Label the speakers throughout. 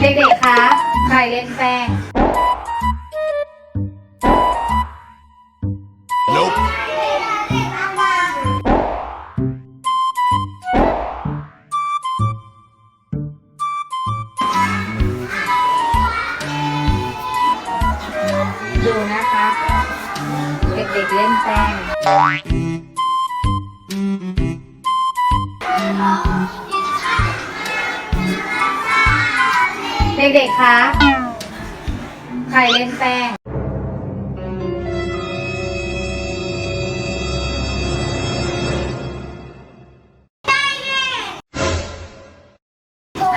Speaker 1: เด็กๆ คะใครเล่นแป้ง
Speaker 2: Nope.
Speaker 1: ดูนะคะ เด็กๆ เล่นแป้ง เด็กๆคะใครเล่นแป้ง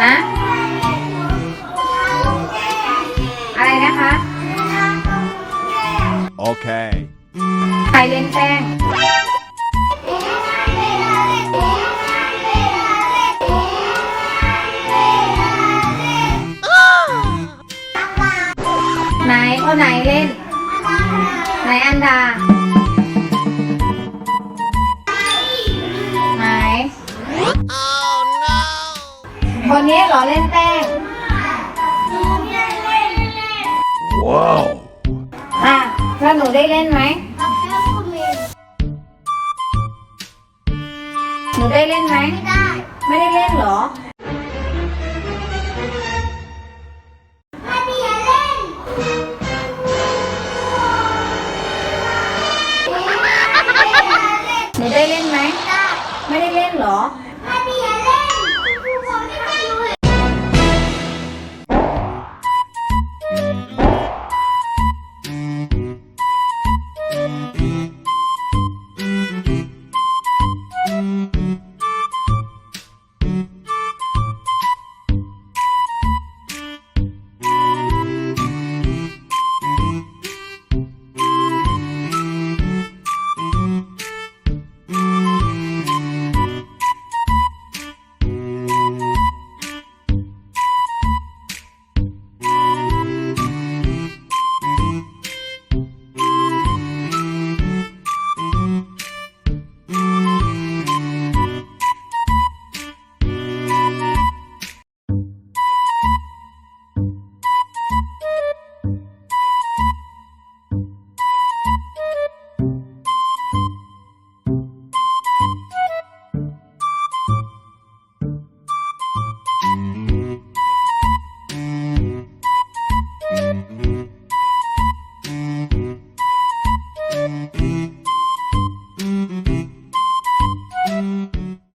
Speaker 1: ฮะ อะไรนะคะ
Speaker 2: Okay. ใ
Speaker 1: ครเล่นแป้ง คนไหนเล่น ไหนอันดา ไหน คนนี้เหรอเล่นแป้ง
Speaker 2: Whoa.
Speaker 1: อะแล้วหนูได้เล่นไหม หนูได้เล่นไหม ไม่ได้เล่นเหรอ ไหม ไม่ได้เล่นหรอ Música